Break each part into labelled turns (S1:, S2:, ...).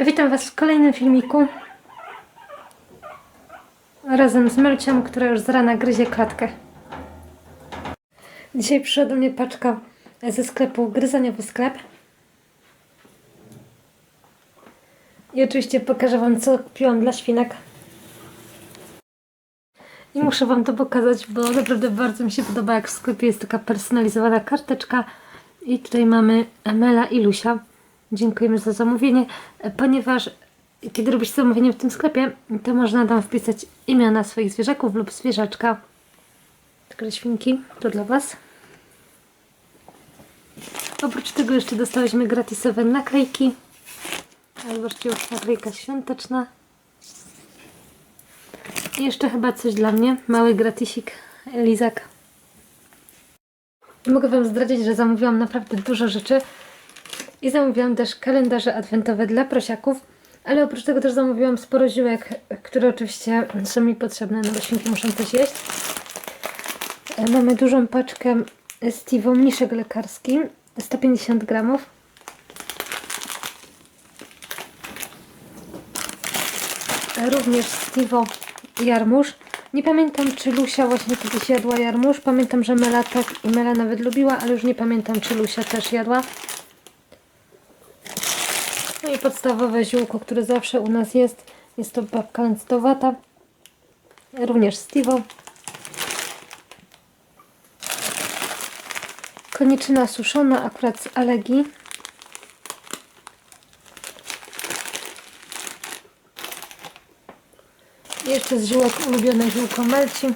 S1: Witam Was w kolejnym filmiku. Razem z Melcią, która już z rana gryzie klatkę. Dzisiaj przyszła do mnie paczka ze sklepu Gryzaniowy Sklep. I oczywiście pokażę Wam, co kupiłam dla świnek. I muszę Wam to pokazać, bo naprawdę bardzo mi się podoba, jak w sklepie jest taka personalizowana karteczka. I tutaj mamy Emela i Lusia. Dziękujemy za zamówienie, ponieważ kiedy robisz zamówienie w tym sklepie, to można tam wpisać imiona swoich zwierzaków lub zwierzaczka. Także świnki, to dla Was. Oprócz tego jeszcze dostałyśmy gratisowe naklejki. A Zobaczcie, już naklejka świąteczna. I jeszcze chyba coś dla mnie. Mały gratisik, lizak. Mogę Wam zdradzić, że zamówiłam naprawdę dużo rzeczy. I zamówiłam też kalendarze adwentowe dla prosiaków. Ale oprócz tego też zamówiłam sporo ziółek, które oczywiście są mi potrzebne, no bo świnki muszą coś jeść. E, Mamy dużą paczkę Stivo mniszek lekarski, 150 gramów. E, Również Stivo jarmuż. Nie pamiętam, czy Lusia właśnie kiedyś jadła jarmuż. Pamiętam, że Mela tak i Mela nawet lubiła, ale już nie pamiętam, czy Lusia też jadła. No i podstawowe ziółko, które zawsze u nas jest, jest to babka lancetowata. Również Stivo. Koniczyna suszona, akurat z alegii. I jeszcze z ziółek ulubione ziółko melci.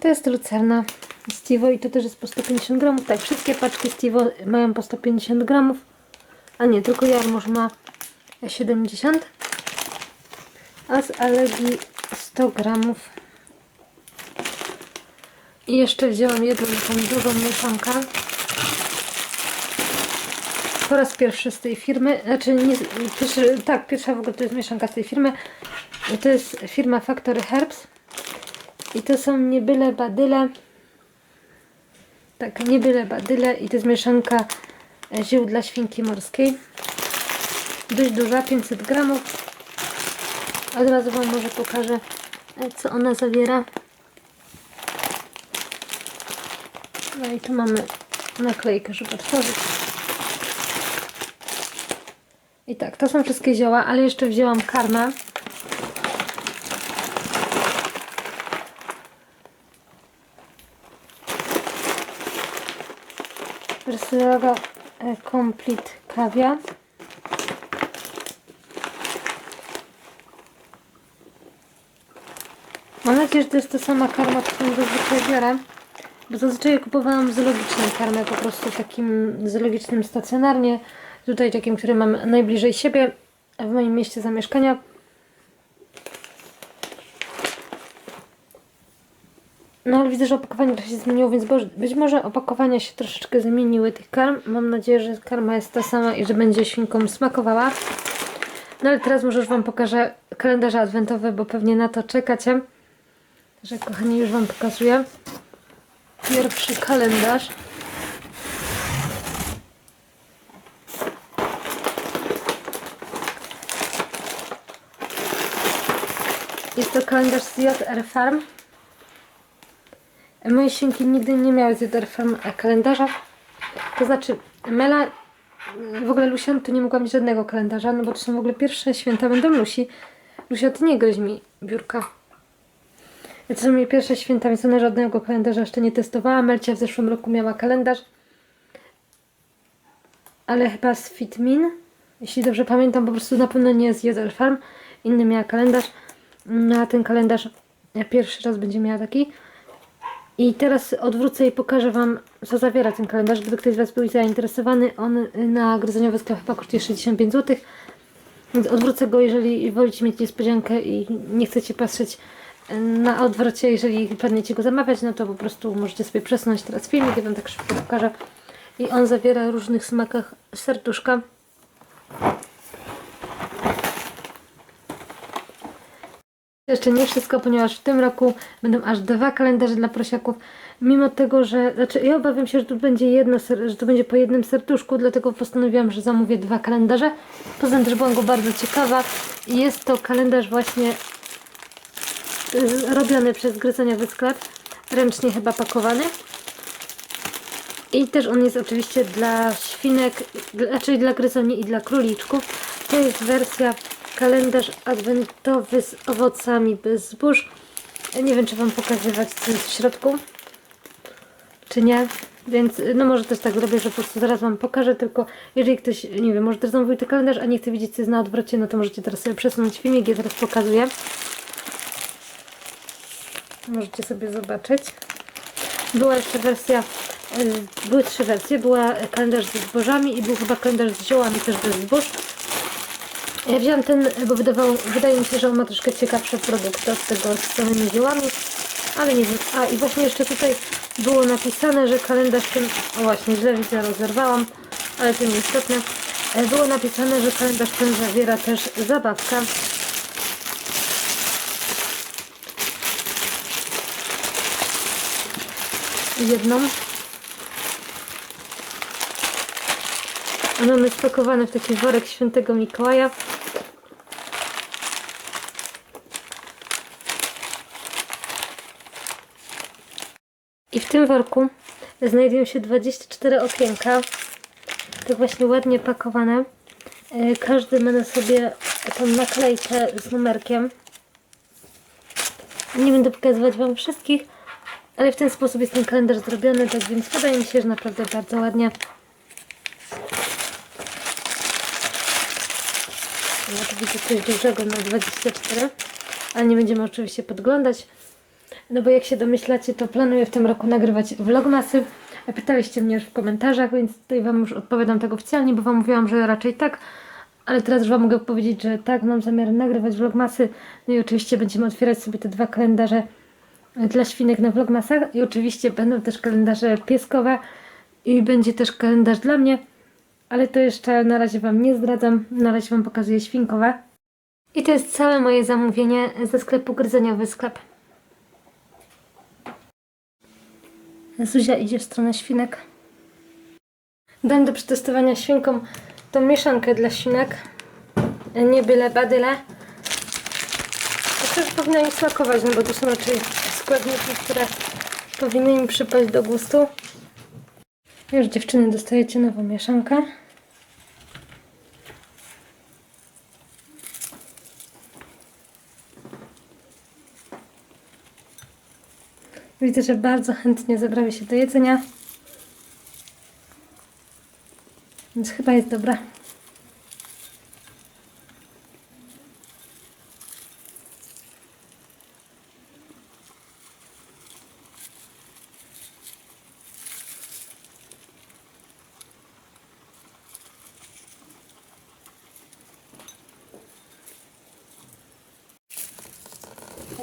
S1: To jest lucerna Stivo i to też jest po 150 gramów. Tak, wszystkie paczki Stivo mają po 150 gramów. A nie, tylko jarmuż ma 70. A z alegii 100 gramów. I jeszcze wzięłam jedną taką drugą mieszankę. Po raz pierwszy z tej firmy, znaczy nie, pierwszy, tak, pierwsza w ogóle to jest mieszanka z tej firmy. To jest firma Factory Herbs. I to są niebyle badyle. Tak, niebyle badyle i to jest mieszanka ziół dla świnki morskiej. Dość duża, 500 gramów. Od razu Wam może pokażę, e, co ona zawiera. No i tu mamy naklejkę, żeby otworzyć. I tak, to są wszystkie zioła, ale jeszcze wzięłam karmę. Verselaga e, Complete Kawia. Mam nadzieję, że to jest ta sama karma, którą zazwyczaj biorę. Bo zazwyczaj kupowałam zoologiczną karmę, po prostu takim zoologicznym stacjonarnie. Tutaj takim, który mam najbliżej siebie, w moim mieście zamieszkania. No ale widzę, że opakowanie trochę się zmieniło, więc być może opakowania się troszeczkę zmieniły tych karm. Mam nadzieję, że karma jest ta sama i że będzie świnkom smakowała. No ale teraz może już Wam pokażę kalendarze adwentowe, bo pewnie na to czekacie. Że kochani, już Wam pokazuję. Pierwszy kalendarz. Jest to kalendarz z JR Farm. Moje świnki nigdy nie miały z JR Farm kalendarza. To znaczy, Mela, w ogóle Lusian to nie mogła mieć żadnego kalendarza, no bo to są w ogóle pierwsze święta będą Lusi. Lusia, ty nie gryź mi biurka. To są moje pierwsze święta, więc ona żadnego kalendarza jeszcze nie testowała. Melcia w zeszłym roku miała kalendarz. Ale chyba z Fitmin. Jeśli dobrze pamiętam, po prostu na pewno nie z Farm. Inny miała kalendarz. No a ten kalendarz pierwszy raz będzie miała taki. I teraz odwrócę i pokażę Wam, co zawiera ten kalendarz. Gdyby ktoś z Was był zainteresowany, on na gryzaniowy sklep chyba kosztuje 65 zł. Więc odwrócę go, jeżeli wolicie mieć niespodziankę i nie chcecie patrzeć na odwrocie, jeżeli planujecie go zamawiać, no to po prostu możecie sobie przesunąć teraz filmik, ja Wam tak szybko pokażę. I on zawiera w różnych smakach serduszka. Jeszcze nie wszystko, ponieważ w tym roku będą aż dwa kalendarze dla prosiaków. Mimo tego, że. Znaczy, ja obawiam się, że tu będzie jedno, że będzie po jednym serduszku, dlatego postanowiłam, że zamówię dwa kalendarze. Poza tym też byłam go bardzo ciekawa. Jest to kalendarz właśnie robiony przez gryzoniowy sklep, ręcznie chyba pakowany. I też on jest oczywiście dla świnek, czyli dla gryzoni i dla króliczków. To jest wersja kalendarz adwentowy z owocami bez zbóż. Nie wiem, czy Wam pokazywać, co jest w środku, czy nie. Więc no może też tak zrobię, że po prostu zaraz Wam pokażę, tylko jeżeli ktoś, nie wiem, może też zamówił ten kalendarz, a nie chce widzieć, co jest na odwrocie, no to możecie teraz sobie przesunąć filmik, ja teraz pokazuję. Możecie sobie zobaczyć. Była jeszcze wersja, y, były trzy wersje. Była kalendarz ze zbożami i był chyba kalendarz z ziołami też bez zbóż. Ja wziąłem ten, bo wydawało, wydaje mi się, że on ma troszkę ciekawsze produkty od tego z samymi ziołami, ale nie wiem. A i właśnie jeszcze tutaj było napisane, że kalendarz ten, o właśnie, źle widzę, rozerwałam, ale to nieistotne. E, Było napisane, że kalendarz ten zawiera też zabawkę. jedną. One mamy spakowane w taki worek świętego Mikołaja. I w tym worku znajdują się 24 okienka. Tak właśnie ładnie pakowane. E, Każdy ma na sobie tą naklejkę z numerkiem. Nie będę pokazywać Wam wszystkich, ale w ten sposób jest ten kalendarz zrobiony, tak więc wydaje mi się, że naprawdę bardzo ładnie. Ja tu widzę coś dużego na 24, ale nie będziemy oczywiście podglądać. No bo jak się domyślacie, to planuję w tym roku nagrywać vlogmasy. Pytaliście mnie już w komentarzach, więc tutaj Wam już odpowiadam tak oficjalnie, bo Wam mówiłam, że raczej tak. Ale teraz już Wam mogę powiedzieć, że tak, mam zamiar nagrywać vlogmasy. No i oczywiście będziemy otwierać sobie te dwa kalendarze dla świnek na vlogmasach. I oczywiście będą też kalendarze pieskowe i będzie też kalendarz dla mnie. Ale to jeszcze na razie Wam nie zdradzam. Na razie Wam pokazuję świnkowe. I to jest całe moje zamówienie ze sklepu Gryzeniowy Sklep. Zuzia idzie w stronę świnek. Dam do przetestowania świnkom tą mieszankę dla świnek. Nie byle badyle. To też powinno im smakować, no bo to są raczej składniki, które powinny im przypaść do gustu. Już dziewczyny dostajecie nową mieszankę. Widzę, że bardzo chętnie zabrały się do jedzenia. Więc chyba jest dobra.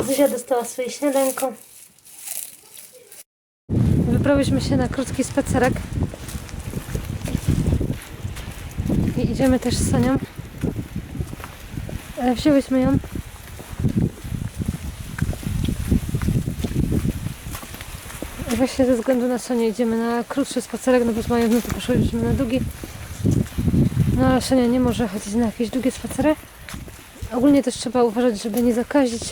S1: Zuzia dostała swoje śniadanko. Wyprawiśmy się na krótki spacerek. I idziemy też z Sonią. E, Wzięłyśmy ją. I Właśnie ze względu na Sonię idziemy na krótszy spacerek, no bo z moją no to poszłyśmy na długi. No ale Sonia nie może chodzić na jakieś długie spacery. Ogólnie też trzeba uważać, żeby nie zakazić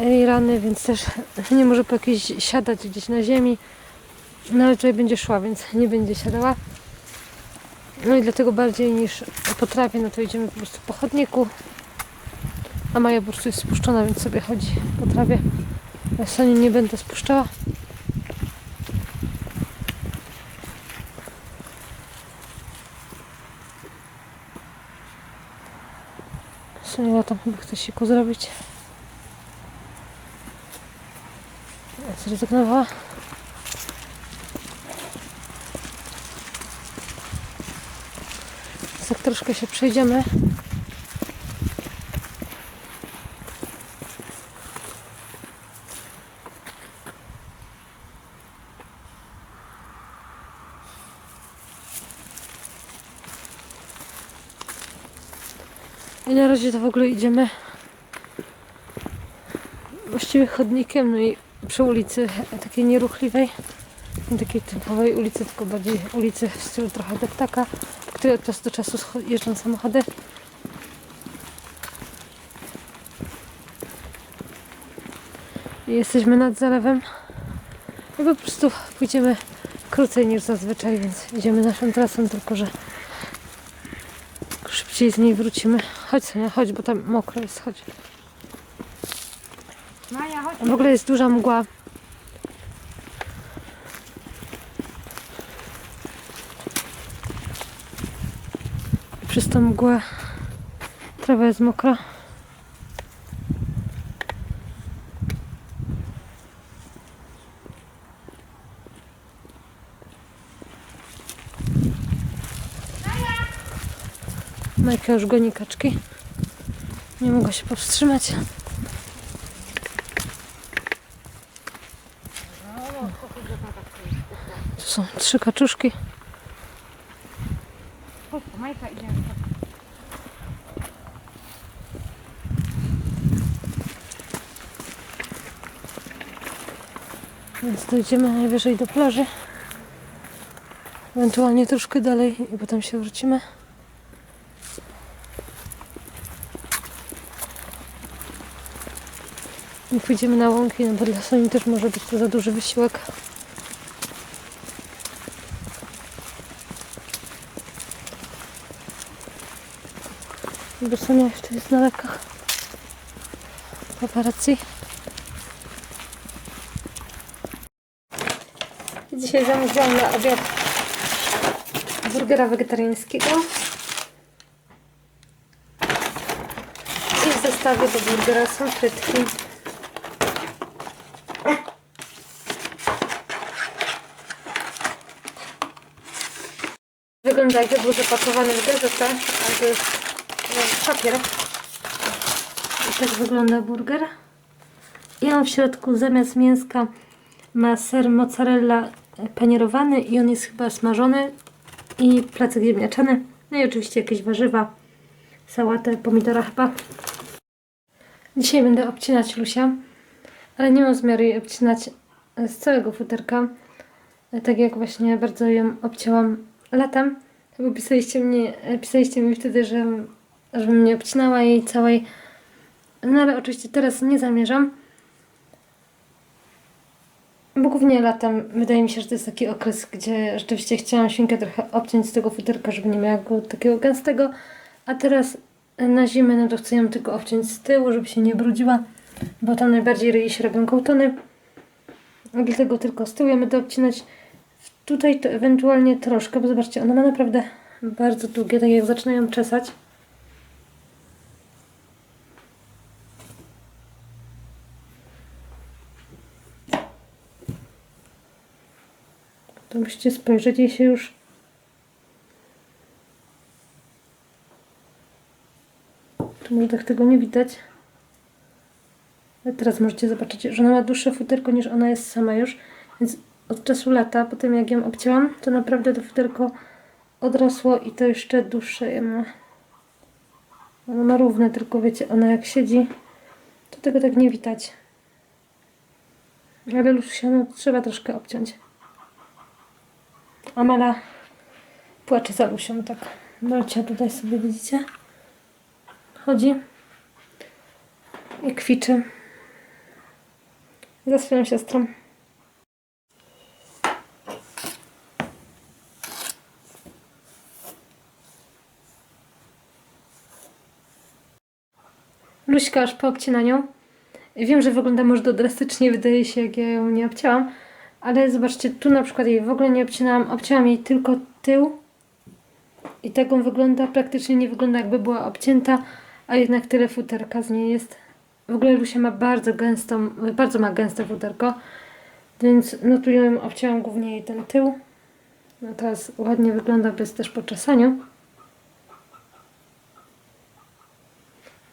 S1: jej rany, więc też nie może po jakiejś siadać gdzieś na ziemi. No ale tutaj będzie szła, więc nie będzie siadała. No i dlatego bardziej niż po trawie, no to idziemy po prostu po chodniku. A Maja po prostu jest spuszczona, więc sobie chodzi po trawie. Ja Soni nie będę spuszczała. Sonia tam chyba chce siku zrobić. Zrezygnowała. Tak troszkę się przejdziemy. I na razie to w ogóle idziemy Chodzimy chodnikiem, no i przy ulicy takiej nieruchliwej, nie takiej typowej ulicy, tylko bardziej ulicy w stylu trochę deptaka, po której od czasu do czasu jeżdżą samochody. I jesteśmy nad zalewem. I po prostu pójdziemy krócej niż zazwyczaj, więc idziemy naszą trasą, tylko że szybciej z niej wrócimy. Chodź Sonia, chodź, bo tam mokro jest, chodź.
S2: Maja, chodź.
S1: W ogóle jest duża mgła. Tą mgłę trawa jest mokra. Majka już goni kaczki. Nie mogła się powstrzymać. Tu są trzy kaczuszki.
S2: Majka, idziemy.
S1: Więc dojdziemy najwyżej do plaży. Ewentualnie troszkę dalej i potem się wrócimy. I pójdziemy na łąki, no bo dla Soni też może być to za duży wysiłek. Bo Sonia jeszcze jest na lekach paparazzi. Dzisiaj zamówiłam na obiad burgera wegetariańskiego. I w zestawie do burgera są frytki. Wygląda jakby był zapakowany w gazetę, ale to jest e, papier. I tak wygląda burger. I on w środku zamiast mięska ma ser mozzarella panierowany i on jest chyba smażony i placek ziemniaczany. No i oczywiście jakieś warzywa, sałatę, pomidora chyba. Dzisiaj będę obcinać Lusia, ale nie mam zamiaru jej obcinać z całego futerka. Tak jak właśnie bardzo ją obcięłam latem. Bo pisaliście, mnie, pisaliście mi wtedy, że żebym nie obcinała jej całej. No ale oczywiście teraz nie zamierzam. Bo głównie latem wydaje mi się, że to jest taki okres, gdzie rzeczywiście chciałam świnkę trochę obciąć z tego futerka, żeby nie miała go takiego gęstego. A teraz na zimę no to chcę ją tylko obciąć z tyłu, żeby się nie brudziła, bo tam najbardziej ryje się robią kołtony. Dlatego tylko z tyłu ja będę obcinać. Tutaj to ewentualnie troszkę, bo zobaczcie, ona ma naprawdę bardzo długie, tak jak zaczynają czesać. Musicie spojrzeć i się już tu może tak tego nie widać. Ale teraz możecie zobaczyć, że ona ma dłuższe futerko niż ona jest sama już. Więc od czasu lata, po tym jak ją obcięłam, to naprawdę to futerko odrosło i to jeszcze dłuższe je ma. Ono ma równe, tylko wiecie, ona jak siedzi, to tego tak nie widać. Ale Lucia, no trzeba troszkę obciąć. Amela płacze za Lusią, tak. Marcia tutaj sobie widzicie. Chodzi i kwiczy za swoją siostrą. Luśka aż po obcinaniu. Wiem, że wygląda może drastycznie, wydaje się, jak ja ją nie obcięłam. Ale zobaczcie, tu na przykład jej w ogóle nie obcinałam. Obcięłam jej tylko tył. I tak on wygląda, praktycznie nie wygląda jakby była obcięta, a jednak tyle futerka z niej jest. W ogóle Lusia ma bardzo gęstą, bardzo ma gęste futerko. Więc no tu ją obcięłam głównie jej ten tył. No teraz ładnie wygląda bez też po czesaniu.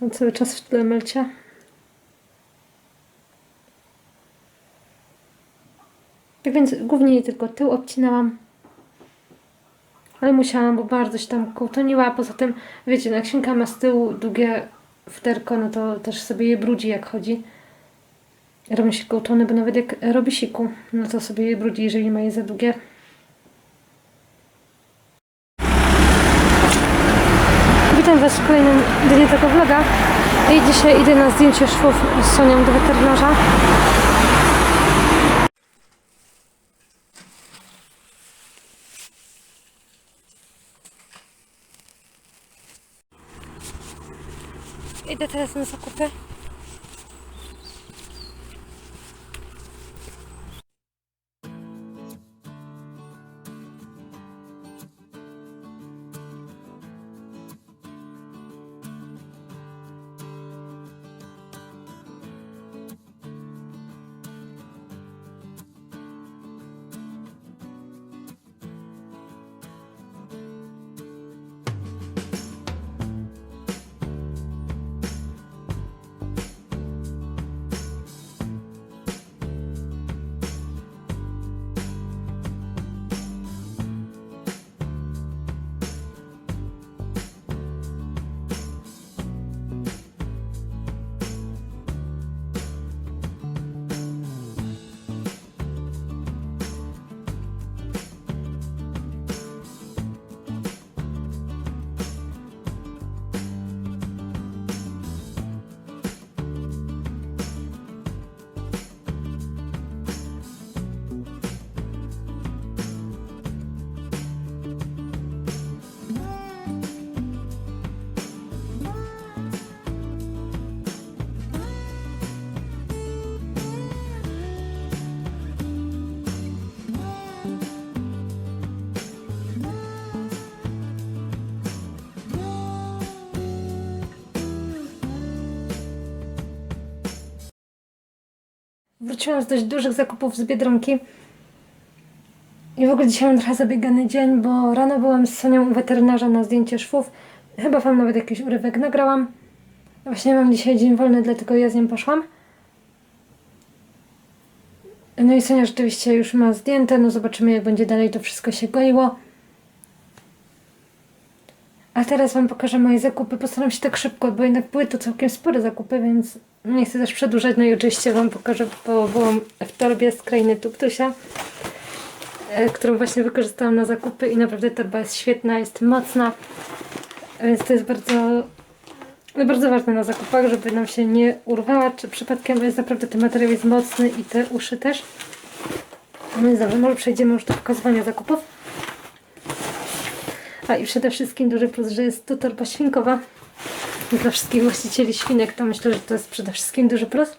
S1: No cały czas w tle Melcia. Tak więc głównie tylko tył obcinałam. Ale musiałam, bo bardzo się tam kołtoniła. Poza tym, wiecie, no jak świnka ma z tyłu długie futerko, no to też sobie je brudzi jak chodzi. robią się kołczony, bo nawet jak robi siku, no to sobie je brudzi, jeżeli ma je za długie. Witam Was w kolejnym dniu tego vloga. I dzisiaj idę na zdjęcie szwów z Sonią do weterynarza. Zakupy. Wróciłam z dość dużych zakupów z Biedronki. I w ogóle dzisiaj mam trochę zabiegany dzień, bo rano byłam z Sonią u weterynarza na zdjęcie szwów. Chyba wam nawet jakiś urywek nagrałam. Właśnie mam dzisiaj dzień wolny, dlatego ja z nią poszłam. No i Sonia rzeczywiście już ma zdjęte, no zobaczymy jak będzie dalej to wszystko się goiło. A teraz Wam pokażę moje zakupy. Postaram się tak szybko, bo jednak były to całkiem spore zakupy, więc nie chcę też przedłużać. No i oczywiście Wam pokażę, bo byłam w torbie z krainy Tuktusia, e, którą właśnie wykorzystałam na zakupy i naprawdę torba jest świetna, jest mocna, więc to jest bardzo, no bardzo ważne na zakupach, żeby nam się nie urwała, czy przypadkiem jest naprawdę ten materiał jest mocny i te uszy też. No więc dobrze, może przejdziemy już do pokazywania zakupów. A i przede wszystkim duży plus, że jest tu torba świnkowa. Dla wszystkich właścicieli świnek to myślę, że to jest przede wszystkim duży plus.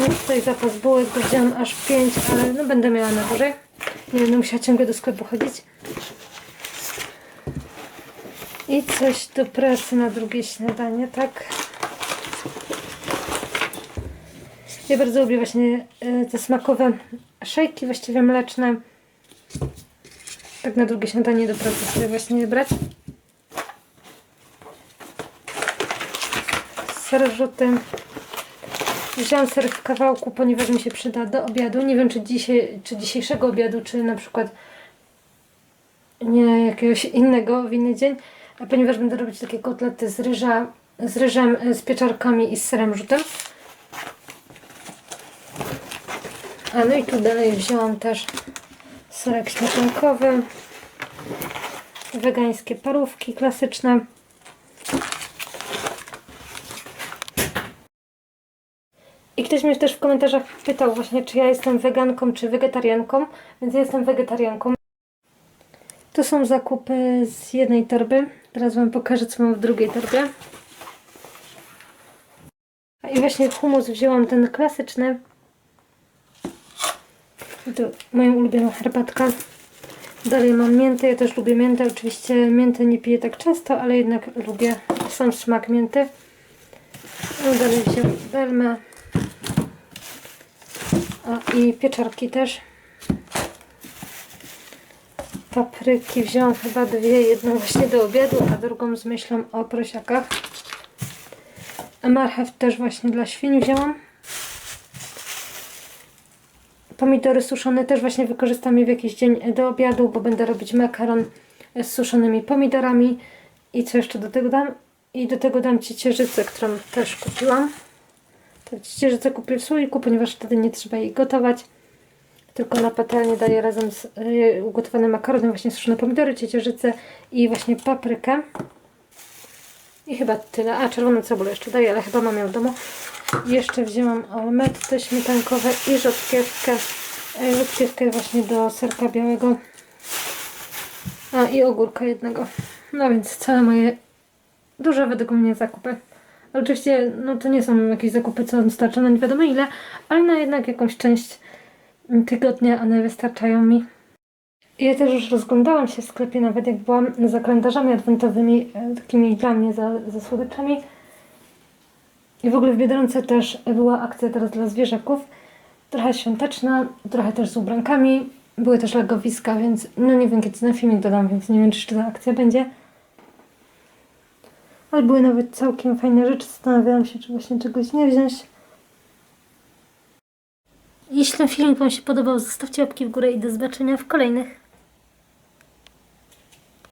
S1: Mam tutaj zapas bułek, bo aż 5, ale no będę miała na dłużej. Nie będę musiała ciągle do sklepu chodzić. I coś do pracy na drugie śniadanie, tak? Ja bardzo lubię właśnie e, te smakowe szejki, właściwie mleczne. Tak na drugie śniadanie do pracy sobie właśnie brać. Ser rzuty. Wziąłam ser w kawałku, ponieważ mi się przyda do obiadu. Nie wiem, czy, dzisiaj, czy dzisiejszego obiadu, czy na przykład nie jakiegoś innego w inny dzień. A ponieważ będę robić takie kotlety z, ryża, z ryżem, e, z pieczarkami i z serem rzutem. A no i tu dalej wzięłam też serek śmietankowy, wegańskie parówki klasyczne. I ktoś mnie też w komentarzach pytał właśnie, czy ja jestem weganką, czy wegetarianką, więc ja jestem wegetarianką. To są zakupy z jednej torby. Teraz Wam pokażę, co mam w drugiej torbie. I właśnie humus wzięłam ten klasyczny. Tu moją ulubioną herbatkę. Dalej mam miętę, ja też lubię miętę. Oczywiście miętę nie piję tak często, ale jednak lubię sam smak mięty. No dalej wziąłem belmę. O, i pieczarki też. Papryki wziąłam chyba dwie, jedną właśnie do obiadu, a drugą z myślą o prosiakach. A marchew też właśnie dla świń wzięłam. Pomidory suszone też właśnie wykorzystam je w jakiś dzień do obiadu, bo będę robić makaron z suszonymi pomidorami. I co jeszcze do tego dam? I do tego dam ciecierzycę, którą też kupiłam. to ciecierzycę kupię w słoiku, ponieważ wtedy nie trzeba jej gotować. Tylko na patelnię daję razem z y, ugotowanym makaronem właśnie suszone pomidory, ciecierzycę i właśnie paprykę. I chyba tyle. A, czerwoną cebulę jeszcze daję, ale chyba mam ją w domu. Jeszcze wzięłam almety śmietankowe i rzodkiewkę. e, Rzodkiewkę właśnie do serka białego. A, i ogórka jednego. No więc całe moje duże według mnie zakupy. Oczywiście, no to nie są jakieś zakupy, co starcza na nie wiadomo ile, ale na jednak jakąś część tygodnia one wystarczają mi. Ja też już rozglądałam się w sklepie, nawet jak byłam za kalendarzami adwentowymi, e, takimi dla mnie, za, za słodyczami. I w ogóle w Biedronce też była akcja teraz dla zwierzaków. Trochę świąteczna, trochę też z ubrankami. Były też legowiska, więc no nie wiem kiedy ten filmik dodam, więc nie wiem czy ta akcja będzie. Ale były nawet całkiem fajne rzeczy. Zastanawiałam się, czy właśnie czegoś nie wziąć. Jeśli filmik Wam się podobał, zostawcie łapki w górę i do zobaczenia w kolejnych.